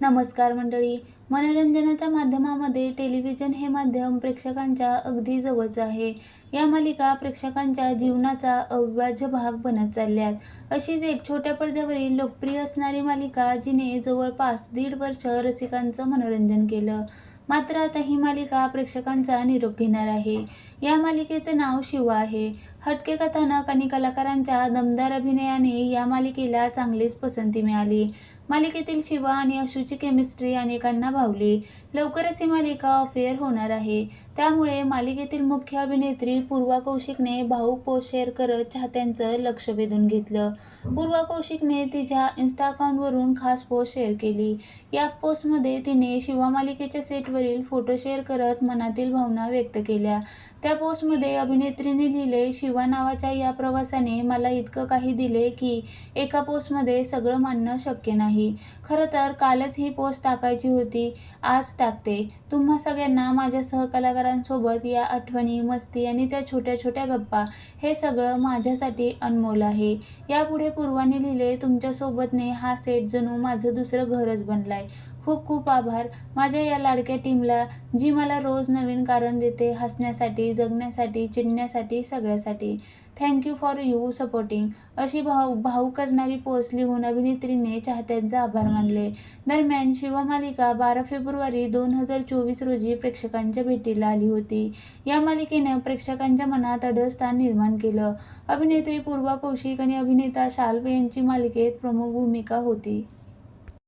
नमस्कार मंडळी. मनोरंजनाच्या माध्यमामध्ये टेलिव्हिजन हे माध्यम प्रेक्षकांच्या अगदी जवळचं आहे. या मालिका प्रेक्षकांच्या जीवनाचा अविभाज्य भाग बनत चालल्यात. अशीच एक छोट्या पडद्यावरील लोकप्रिय असणारी मालिका जिने जवळपास दीड वर्ष रसिकांचं मनोरंजन केलं. मात्र आता ही मालिका प्रेक्षकांचा निरोप घेणार आहे. या मालिकेचं नाव शिवा आहे. हटके कथानक आणि कलाकारांच्या दमदार अभिनयाने या मालिकेला चांगलीच पसंती मिळाली. मालिकेतील शिवा आणि अशूची केमिस्ट्री अनेकांना भावली. लवकरच ही मालिका अफेअर होणार आहे. त्यामुळे मालिकेतील मुख्य अभिनेत्री पूर्वा कौशिकने भाऊक पोस्ट शेअर करत चाहत्यांचं लक्ष वेधून घेतलं. पूर्वा कौशिकने तिच्या इन्स्टा अकाउंटवरून खास पोस्ट शेअर केली. या पोस्टमध्ये तिने शिवा मालिकेच्या सेटवरील फोटो शेअर करत मनातील भावना व्यक्त केल्या. त्या पोस्टमध्ये अभिनेत्रीने लिहिले शिवा नावाच्या या प्रवासाने मला इतकं काही दिले की एका पोस्टमध्ये सगळं मानणं शक्य नाही. खरं तर कालच ही पोस्ट टाकायची होती. आज टाकते. तुम्हा सगळ्यांना माझ्या सहकलाकारांसोबत या आठवणी मस्ती आणि त्या छोट्या छोट्या गप्पा हे सगळं माझ्यासाठी अनमोल आहे. यापुढे पूर्वाने लिहिले तुमच्यासोबतने हा सेट जणू माझं दुसरं घरच बनलाय. खूप खूप आभार. माझ्या या लाडक्या टीमला जी मला रोज नवीन कारण देते हसण्यासाठी जगण्यासाठी चिडण्यासाठी सगळ्यासाठी. थँक्यू फॉर यू सपोर्टिंग अशी भाऊ भाऊ करणारी पोस्ट लिहून अभिनेत्रीने चाहत्यांचे आभार मानले. दरम्यान शिवमालिका बारा फेब्रुवारी दोन हजार चोवीस रोजी प्रेक्षकांच्या भेटीला आली होती. या मालिकेनं प्रेक्षकांच्या मनात अढळस्थान निर्माण केलं. अभिनेत्री पूर्वा कौशिक आणि अभिनेता शाल्व यांची मालिकेत प्रमुख भूमिका होती.